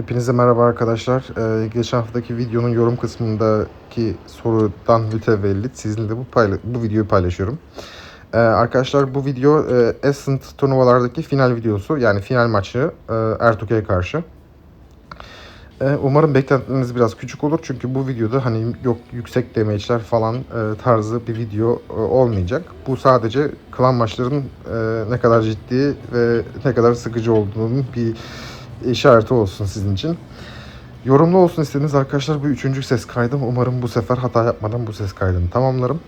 Hepinize merhaba arkadaşlar. Ee, geçen haftaki videonun yorum kısmındaki sorudan mütevellit sizinle bu payla- bu videoyu paylaşıyorum. Ee, arkadaşlar bu video e, Ascent turnuvalardaki final videosu yani final maçı e, Ertuğrul'a karşı. Ee, umarım beklentileriniz biraz küçük olur çünkü bu videoda hani yok yüksek damage'ler falan e, tarzı bir video e, olmayacak. Bu sadece klan maçların e, ne kadar ciddi ve ne kadar sıkıcı olduğunun bir işareti olsun sizin için. Yorumlu olsun istediğiniz arkadaşlar bu üçüncü ses kaydım. Umarım bu sefer hata yapmadan bu ses kaydını tamamlarım.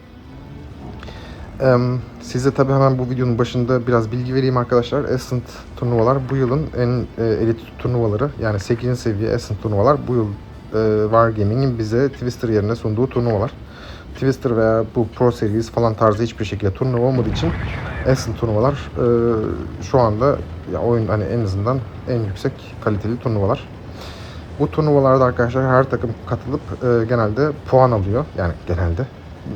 Eee, size tabii hemen bu videonun başında biraz bilgi vereyim arkadaşlar. Ascent turnuvalar bu yılın en e, elit turnuvaları. Yani 8. seviye Ascent turnuvalar bu yıl e, Wargaming'in bize Twister yerine sunduğu turnuvalar. Twister veya bu Pro Series falan tarzı hiçbir şekilde turnuva olmadığı için Ascent turnuvalar e, şu anda ya oyun hani en azından en yüksek kaliteli turnuvalar. Bu turnuvalarda arkadaşlar her takım katılıp e, genelde puan alıyor. Yani genelde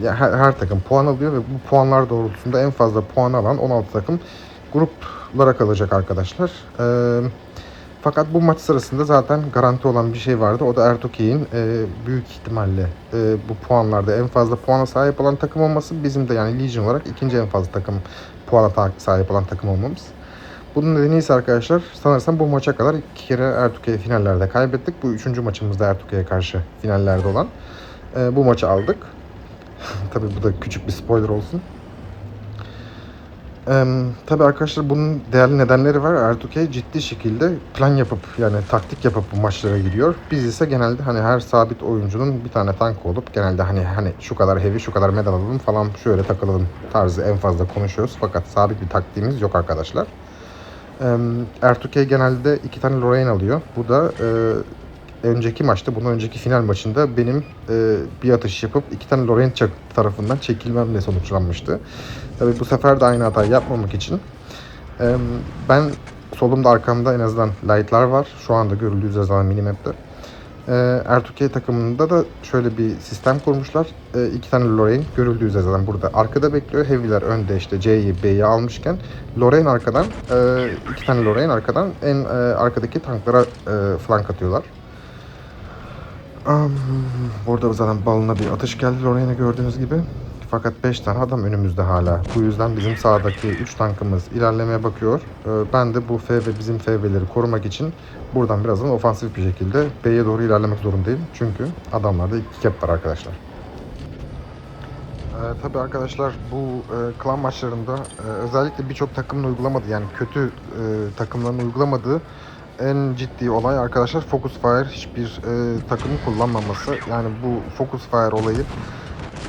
ya her, her takım puan alıyor ve bu puanlar doğrultusunda en fazla puan alan 16 takım gruplara kalacak arkadaşlar. E, fakat bu maç sırasında zaten garanti olan bir şey vardı. O da Ertuğrul'un e, büyük ihtimalle e, bu puanlarda en fazla puana sahip olan takım olması. Bizim de yani Legion olarak ikinci en fazla takım puana sahip olan takım olmamız. Bunun nedeni ise arkadaşlar sanırsam bu maça kadar iki kere Ertuğrul'u finallerde kaybettik. Bu üçüncü maçımızda Ertuğrul'a karşı finallerde olan. E, bu maçı aldık. Tabii bu da küçük bir spoiler olsun. Ee, tabii arkadaşlar bunun değerli nedenleri var. Ertuğrul ciddi şekilde plan yapıp yani taktik yapıp bu maçlara giriyor. Biz ise genelde hani her sabit oyuncunun bir tane tank olup genelde hani hani şu kadar heavy şu kadar medal alalım falan şöyle takılalım tarzı en fazla konuşuyoruz. Fakat sabit bir taktiğimiz yok arkadaşlar. Ertuğrul genelde iki tane Lorraine alıyor. Bu da e, önceki maçta, bundan önceki final maçında benim e, bir atış yapıp iki tane çak- tarafından çekilmemle sonuçlanmıştı. Tabii bu sefer de aynı hatayı yapmamak için e, ben solumda arkamda en azından light'lar var. Şu anda görüldüğü üzere zaten minimap'te. E, Ertuğrul takımında da şöyle bir sistem kurmuşlar. E, iki tane Lorraine görüldüğü üzere zaten burada arkada bekliyor. Heavy'ler önde işte C'yi B'yi almışken Lorraine arkadan e, iki tane Lorraine arkadan en e, arkadaki tanklara e, flank atıyorlar. Burada zaten balına bir atış geldi Lorraine'e gördüğünüz gibi. Fakat 5 tane adam önümüzde hala. Bu yüzden bizim sağdaki 3 tankımız ilerlemeye bakıyor. Ee, Ben de bu F ve bizim FV'leri korumak için buradan birazdan ofansif bir şekilde B'ye doğru ilerlemek zorundayım. Çünkü adamlarda iki cap var arkadaşlar. Ee, tabii arkadaşlar bu e, klan maçlarında e, özellikle birçok takımın uygulamadığı yani kötü e, takımların uygulamadığı en ciddi olay arkadaşlar Focus Fire hiçbir e, takımın kullanmaması. Yani bu Focus Fire olayı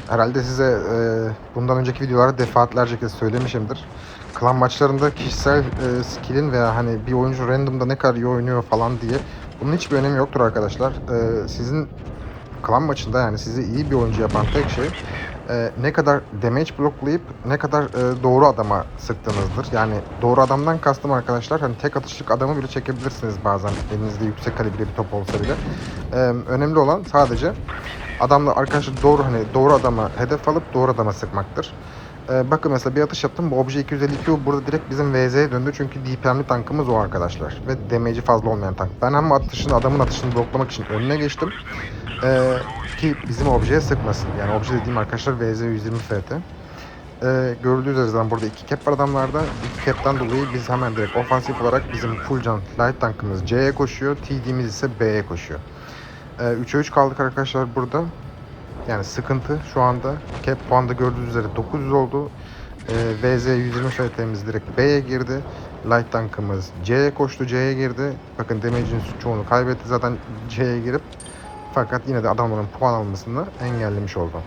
herhalde size e, bundan önceki videolarda defaatlerce kez söylemişimdir. Klan maçlarında kişisel e, skill'in veya hani bir oyuncu randomda ne kadar iyi oynuyor falan diye bunun hiçbir önemi yoktur arkadaşlar. E, sizin klan maçında yani sizi iyi bir oyuncu yapan tek şey e, ne kadar damage bloklayıp ne kadar e, doğru adama sıktığınızdır. Yani doğru adamdan kastım arkadaşlar hani tek atışlık adamı bile çekebilirsiniz bazen elinizde yüksek kalibre bir top olsa bile. E, önemli olan sadece adamla arkadaşlar doğru hani doğru adama hedef alıp doğru adama sıkmaktır. E, bakın mesela bir atış yaptım. Bu obje 252 burada direkt bizim VZ'ye döndü. Çünkü DPM'li tankımız o arkadaşlar. Ve damage'i fazla olmayan tank. Ben hem atışını adamın atışını bloklamak için önüne geçtim. Ee, ki bizim objeye sıkmasın. Yani obje dediğim arkadaşlar VZ 120 FT. Ee, görüldüğü üzere zaten burada iki cap var adamlarda. İki cap'ten dolayı biz hemen direkt ofansif olarak bizim full can light tankımız C'ye koşuyor. TD'miz ise B'ye koşuyor. Ee, 3'e 3 kaldık arkadaşlar burada. Yani sıkıntı şu anda. Cap puanda gördüğünüz üzere 900 oldu. Ee, VZ 120 FT'miz direkt B'ye girdi. Light tankımız C'ye koştu, C'ye girdi. Bakın damage'in çoğunu kaybetti zaten C'ye girip fakat yine de adamların puan almasını engellemiş oldu.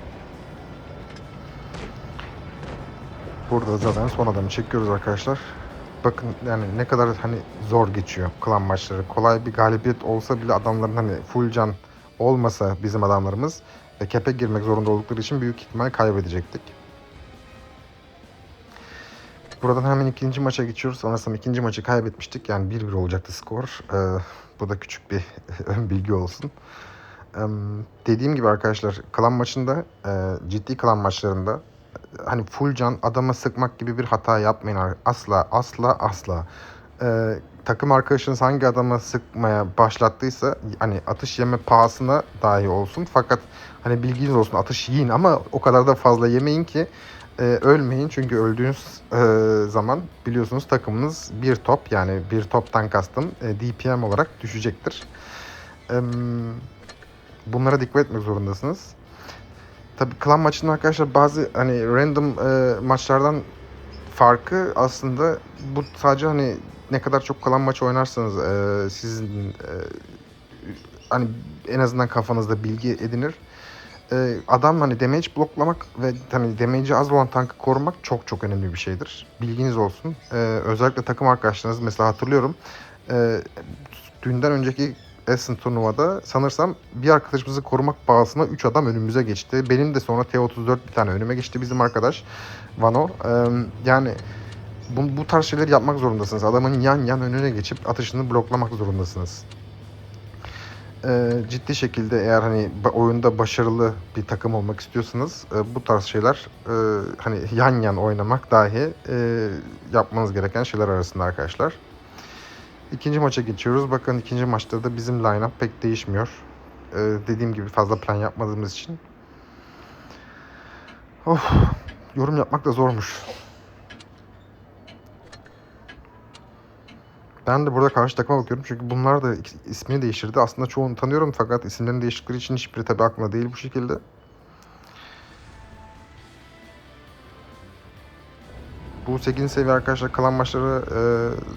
Burada zaten son adamı çekiyoruz arkadaşlar. Bakın yani ne kadar hani zor geçiyor klan maçları. Kolay bir galibiyet olsa bile adamların hani full can olmasa bizim adamlarımız ve kepe girmek zorunda oldukları için büyük ihtimal kaybedecektik. Buradan hemen ikinci maça geçiyoruz. Sanırsam ikinci maçı kaybetmiştik. Yani 1-1 olacaktı skor. Ee, bu da küçük bir ön bilgi olsun. Dediğim gibi arkadaşlar klan maçında e, ciddi klan maçlarında e, hani full can adama sıkmak gibi bir hata yapmayın. Asla asla asla. e, takım arkadaşınız hangi adama sıkmaya başlattıysa hani atış yeme pahasına dahi olsun fakat hani bilginiz olsun atış yiyin ama o kadar da fazla yemeyin ki ölmeyin çünkü öldüğünüz zaman biliyorsunuz takımınız bir top yani bir toptan kastım DPM olarak düşecektir. E, bunlara dikkat etmek zorundasınız. Tabii klan maçının arkadaşlar bazı hani random e, maçlardan farkı aslında bu sadece hani ne kadar çok kalan maç oynarsanız e, sizin e, hani en azından kafanızda bilgi edinir. E, adam hani damage bloklamak ve hani damage'i az olan tankı korumak çok çok önemli bir şeydir. Bilginiz olsun. E, özellikle takım arkadaşlarınız mesela hatırlıyorum. E, dünden önceki Essen turnuvada sanırsam bir arkadaşımızı korumak pahasına 3 adam önümüze geçti. Benim de sonra T34 bir tane önüme geçti bizim arkadaş Vano. Yani bu, bu tarz şeyleri yapmak zorundasınız. Adamın yan yan önüne geçip atışını bloklamak zorundasınız. Ciddi şekilde eğer hani oyunda başarılı bir takım olmak istiyorsanız bu tarz şeyler hani yan yan oynamak dahi yapmanız gereken şeyler arasında arkadaşlar. İkinci maça geçiyoruz. Bakın ikinci maçta da bizim line-up pek değişmiyor. Ee, dediğim gibi fazla plan yapmadığımız için. Of, yorum yapmak da zormuş. Ben de burada karşı takıma bakıyorum çünkü bunlar da ismini değiştirdi. Aslında çoğunu tanıyorum fakat isimlerini değiştikleri için hiçbiri tabii aklımda değil bu şekilde. Bu 8. seviye arkadaşlar kalan maçları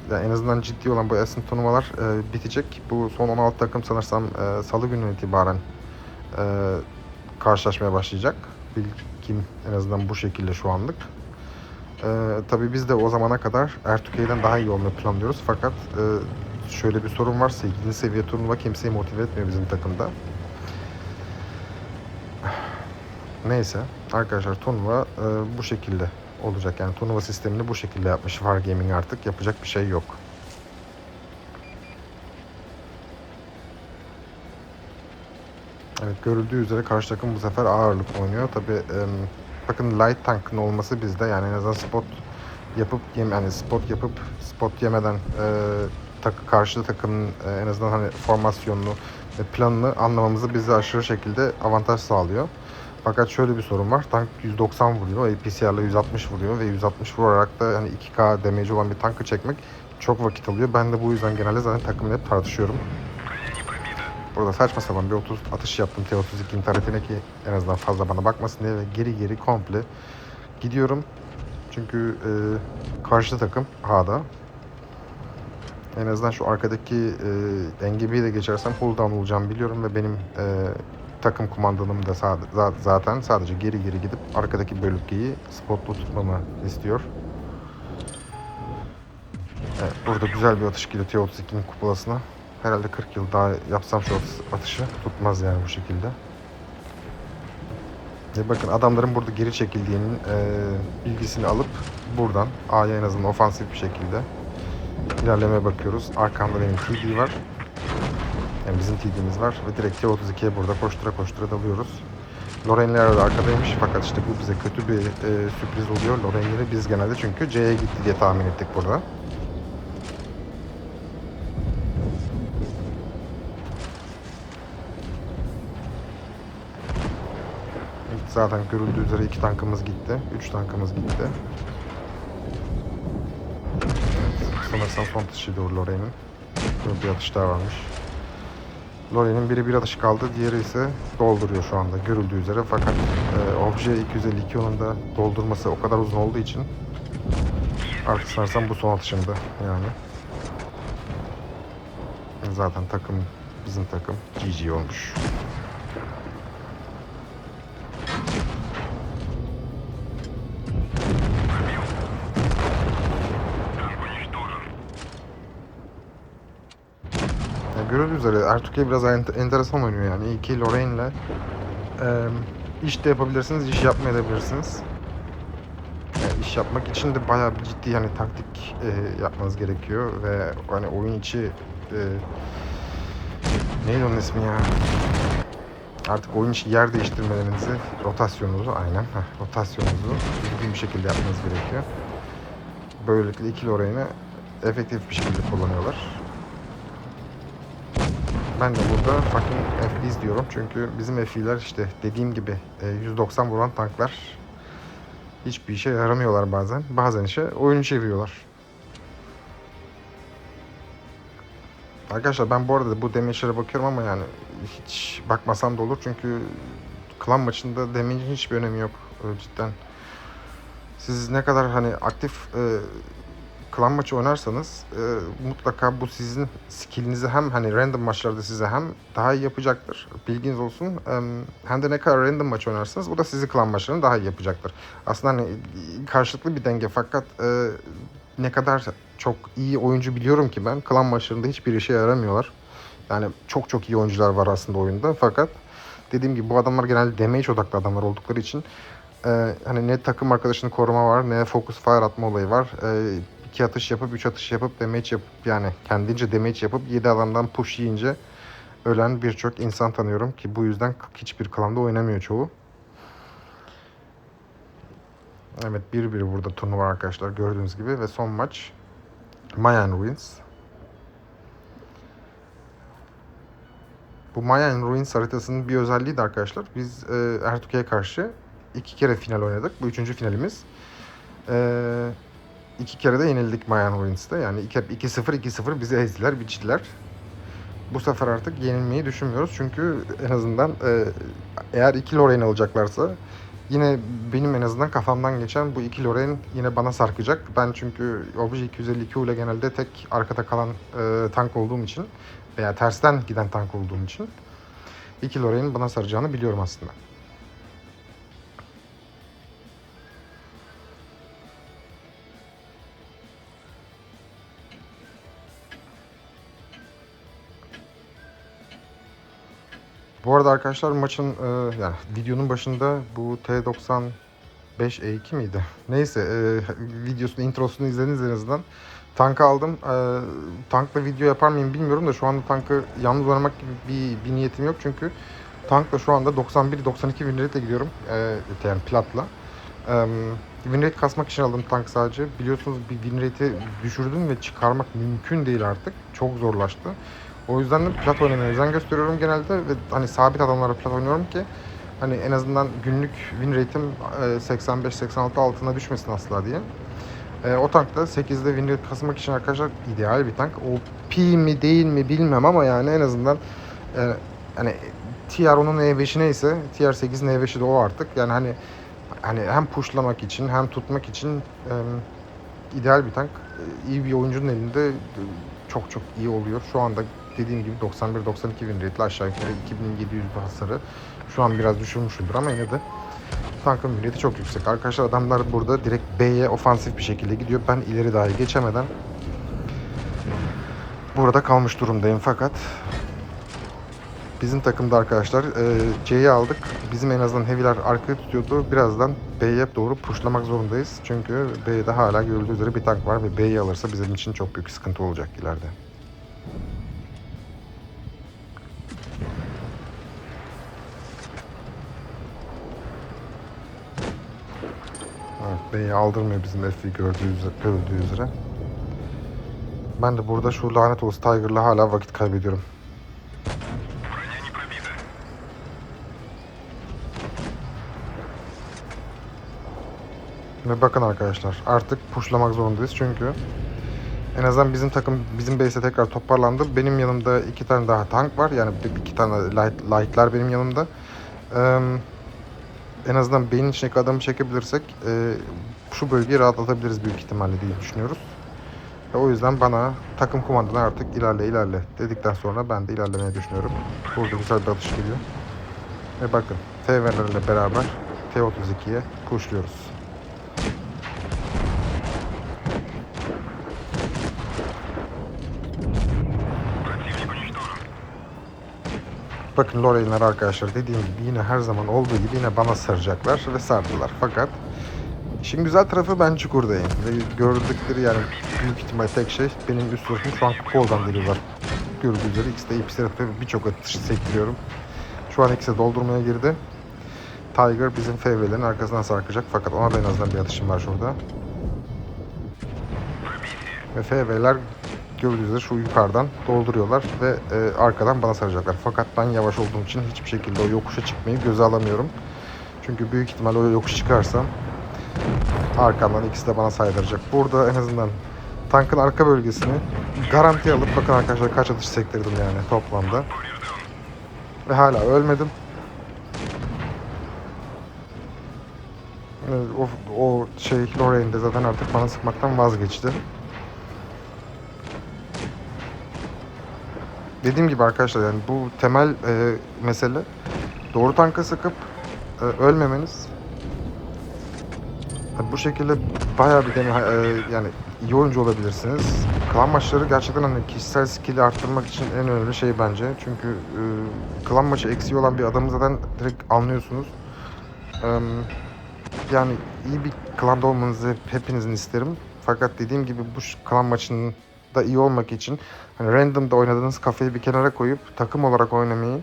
e, yani en azından ciddi olan bu Essen turnuvalar e, bitecek. Bu son 16 takım sanırsam e, salı günü itibaren e, karşılaşmaya başlayacak. Bilgim en azından bu şekilde şu anlık. Ee, tabii biz de o zamana kadar Ertükey'den daha iyi olmayı planlıyoruz. Fakat e, şöyle bir sorun var. 8. seviye turnuva kimseyi motive etmiyor bizim takımda. Neyse arkadaşlar turnuva e, bu şekilde olacak. Yani turnuva sistemini bu şekilde yapmış Wargaming artık. Yapacak bir şey yok. Evet görüldüğü üzere karşı takım bu sefer ağırlık oynuyor. Tabi bakın light tankın olması bizde yani en azından spot yapıp yem yani spot yapıp spot yemeden e, tak, karşı takımın e, en azından hani formasyonunu ve planını anlamamızı bize aşırı şekilde avantaj sağlıyor. Fakat şöyle bir sorun var. Tank 190 vuruyor. APCR'la 160 vuruyor ve 160 vurarak da hani 2K damage olan bir tankı çekmek çok vakit alıyor. Ben de bu yüzden genelde zaten takımla hep tartışıyorum. Burada saçma sapan bir 30 atış yaptım T32'nin taretine ki en azından fazla bana bakmasın diye ve geri geri komple gidiyorum. Çünkü e, karşı takım H'da. En azından şu arkadaki e, NGB'yi de geçersem pull down olacağımı biliyorum ve benim e, takım kumandanım da zaten sadece geri geri gidip arkadaki bölgeyi spotlu tutmamı istiyor. Evet, burada güzel bir atış geliyor T32'nin kupulasına. Herhalde 40 yıl daha yapsam şu atış- atışı tutmaz yani bu şekilde. Ve bakın adamların burada geri çekildiğinin e, bilgisini alıp buradan A'ya en azından ofansif bir şekilde ilerlemeye bakıyoruz. Arkamda benim TD var. Yani bizim TD'miz var ve direkt T32'ye burada koştura koştura dalıyoruz. Lorraine'ler de arkadaymış fakat işte bu bize kötü bir e, sürpriz oluyor. Lorraine'leri biz genelde çünkü C'ye gitti diye tahmin ettik burada. Zaten görüldüğü üzere iki tankımız gitti. Üç tankımız gitti. Evet, sanırsam son atışıydı o Lorraine'in. Bir atış daha varmış. Lorraine'in biri bir atış kaldı. Diğeri ise dolduruyor şu anda görüldüğü üzere. Fakat e, Obje 252 yılında doldurması o kadar uzun olduğu için artık sanırsam bu son atışımdı yani. Zaten takım bizim takım GG olmuş. Görüldüğü üzere Ertuğrul biraz ent- enteresan oynuyor yani. İyi ki Lorraine'le e, iş de yapabilirsiniz, iş yapmayabilirsiniz. Yani iş yapmak için de bayağı bir ciddi yani taktik e, yapmanız gerekiyor ve hani oyun içi e, neydi onun ismi ya? Artık oyun içi yer değiştirmelerinizi, rotasyonunuzu aynen, heh, rotasyonunuzu düzgün bir şekilde yapmanız gerekiyor. Böylelikle iki Lorraine'e efektif bir şekilde kullanıyorlar. Ben de burada fucking FBs diyorum çünkü bizim FB'ler işte dediğim gibi e, 190 vuran tanklar hiçbir işe yaramıyorlar bazen. Bazen işe oyunu çeviriyorlar. Arkadaşlar ben bu arada bu damage'lere bakıyorum ama yani hiç bakmasam da olur çünkü klan maçında damage'in hiçbir önemi yok Öyle cidden. Siz ne kadar hani aktif e, klan maçı oynarsanız e, mutlaka bu sizin skillinizi hem hani random maçlarda size hem daha iyi yapacaktır. Bilginiz olsun. E, hem de ne kadar random maç oynarsanız bu da sizi klan maçlarını daha iyi yapacaktır. Aslında hani karşılıklı bir denge fakat e, ne kadar çok iyi oyuncu biliyorum ki ben klan maçlarında hiçbir işe yaramıyorlar. Yani çok çok iyi oyuncular var aslında oyunda fakat dediğim gibi bu adamlar genelde damage odaklı adamlar oldukları için e, hani ne takım arkadaşını koruma var ne focus fire atma olayı var. E, iki atış yapıp üç atış yapıp damage yapıp yani kendince damage yapıp 7 adamdan push yiyince ölen birçok insan tanıyorum ki bu yüzden hiçbir klanda oynamıyor çoğu. Evet 1-1 burada turnuva arkadaşlar gördüğünüz gibi ve son maç Mayan Ruins. Bu Mayan Ruins haritasının bir özelliği de arkadaşlar biz e, Ertuğrul'a karşı iki kere final oynadık. Bu üçüncü finalimiz. E, iki kere de yenildik Mayan Ruins'te. Yani 2-0 2-0 bizi ezdiler, biçtiler. Bu sefer artık yenilmeyi düşünmüyoruz. Çünkü en azından e, eğer iki Lorraine alacaklarsa yine benim en azından kafamdan geçen bu iki Lorraine yine bana sarkacak. Ben çünkü Obje 252 ile genelde tek arkada kalan e, tank olduğum için veya tersten giden tank olduğum için iki Lorraine'in bana saracağını biliyorum aslında. Bu arada arkadaşlar maçın e, yani videonun başında bu T90 5E2 miydi? Neyse e, videosunu introsunu izlediniz en azından. Tankı aldım. E, tankla video yapar mıyım bilmiyorum da şu anda tankı yalnız oynamak gibi bir, bir niyetim yok çünkü tankla şu anda 91-92 win rate gidiyorum. E, yani platla. E, win rate kasmak için aldım tank sadece. Biliyorsunuz bir win rate'i düşürdüm ve çıkarmak mümkün değil artık. Çok zorlaştı. O yüzden de plat oynamaya özen gösteriyorum genelde ve hani sabit adamlara plat oynuyorum ki hani en azından günlük win rate'im 85-86 altına düşmesin asla diye. E, o tank da 8'de win rate kasmak için arkadaşlar ideal bir tank. O P mi değil mi bilmem ama yani en azından e, hani TR10'un E5'i neyse TR8'in E5'i de o artık. Yani hani hani hem pushlamak için hem tutmak için e, ideal bir tank. E, iyi bir oyuncunun elinde e, çok çok iyi oluyor. Şu anda dediğim gibi 91-92 win rate'li aşağı yukarı 2700 hasarı. Şu an biraz düşürmüşüzdür ama yine de tankın rate'i çok yüksek. Arkadaşlar adamlar burada direkt B'ye ofansif bir şekilde gidiyor. Ben ileri dahi geçemeden burada kalmış durumdayım fakat bizim takımda arkadaşlar e, C'yi aldık. Bizim en azından heavy'ler arkaya tutuyordu. Birazdan B'ye doğru pushlamak zorundayız. Çünkü B'de hala görüldüğü üzere bir tank var ve B'yi alırsa bizim için çok büyük sıkıntı olacak ileride. B'yi aldırmıyor bizim F'i gördüğü üzere, görüldüğü üzere. Ben de burada şu lanet olası Tiger'la hala vakit kaybediyorum. Ve bakın arkadaşlar artık pushlamak zorundayız çünkü en azından bizim takım bizim base'e tekrar toparlandı. Benim yanımda iki tane daha tank var. Yani iki tane light, light'lar benim yanımda. Eee, en azından beyin içindeki adamı çekebilirsek eee, şu bölgeyi rahatlatabiliriz büyük ihtimalle diye düşünüyoruz. Ve o yüzden bana takım kumandanı artık ilerle ilerle dedikten sonra ben de ilerlemeyi düşünüyorum. Burada güzel bir atış geliyor. Ve bakın TV'lerle beraber T32'ye pushluyoruz. Bakın Lorraine'ler arkadaşlar dediğim gibi yine her zaman olduğu gibi yine bana saracaklar ve sardılar. Fakat işin güzel tarafı ben çukurdayım. Ve gördükleri yani büyük ihtimal tek şey benim üst sınıfım şu an koldan geliyorlar. Gördüğü üzere X'de tarafı birçok atış sektiriyorum. Şu an X'e doldurmaya girdi. Tiger bizim FV'lerin arkasından sarkacak fakat ona da en azından bir atışım var şurada. Ve FV'ler gördüğünüz üzere şu yukarıdan dolduruyorlar ve e, arkadan bana saracaklar. Fakat ben yavaş olduğum için hiçbir şekilde o yokuşa çıkmayı göze alamıyorum. Çünkü büyük ihtimal o yokuş çıkarsam arkamdan ikisi de bana saydıracak. Burada en azından tankın arka bölgesini garanti alıp bakın arkadaşlar kaç atış sektirdim yani toplamda. Ve hala ölmedim. Ee, O, o şey Lorraine de zaten artık bana sıkmaktan vazgeçti. Dediğim gibi arkadaşlar yani bu temel e, mesele doğru tanka sıkıp e, ölmemeniz. Tabii Bu şekilde bayağı bir deme, e, yani iyi oyuncu olabilirsiniz. Klan maçları gerçekten hani kişisel skill'i arttırmak için en önemli şey bence. Çünkü e, klan maçı eksiği olan bir adamı zaten direkt anlıyorsunuz. E, yani iyi bir klanda olmanızı hepinizin isterim. Fakat dediğim gibi bu klan maçında iyi olmak için hani random'da oynadığınız kafayı bir kenara koyup takım olarak oynamayı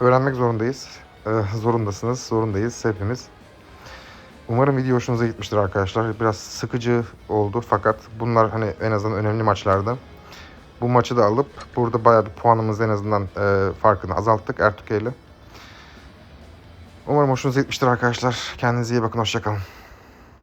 öğrenmek zorundayız. E, zorundasınız, zorundayız hepimiz. Umarım video hoşunuza gitmiştir arkadaşlar. Biraz sıkıcı oldu fakat bunlar hani en azından önemli maçlardı. Bu maçı da alıp burada bayağı bir puanımızı en azından e, farkını azalttık Ertuğrul. Umarım hoşunuza gitmiştir arkadaşlar. Kendinize iyi bakın. Hoşçakalın.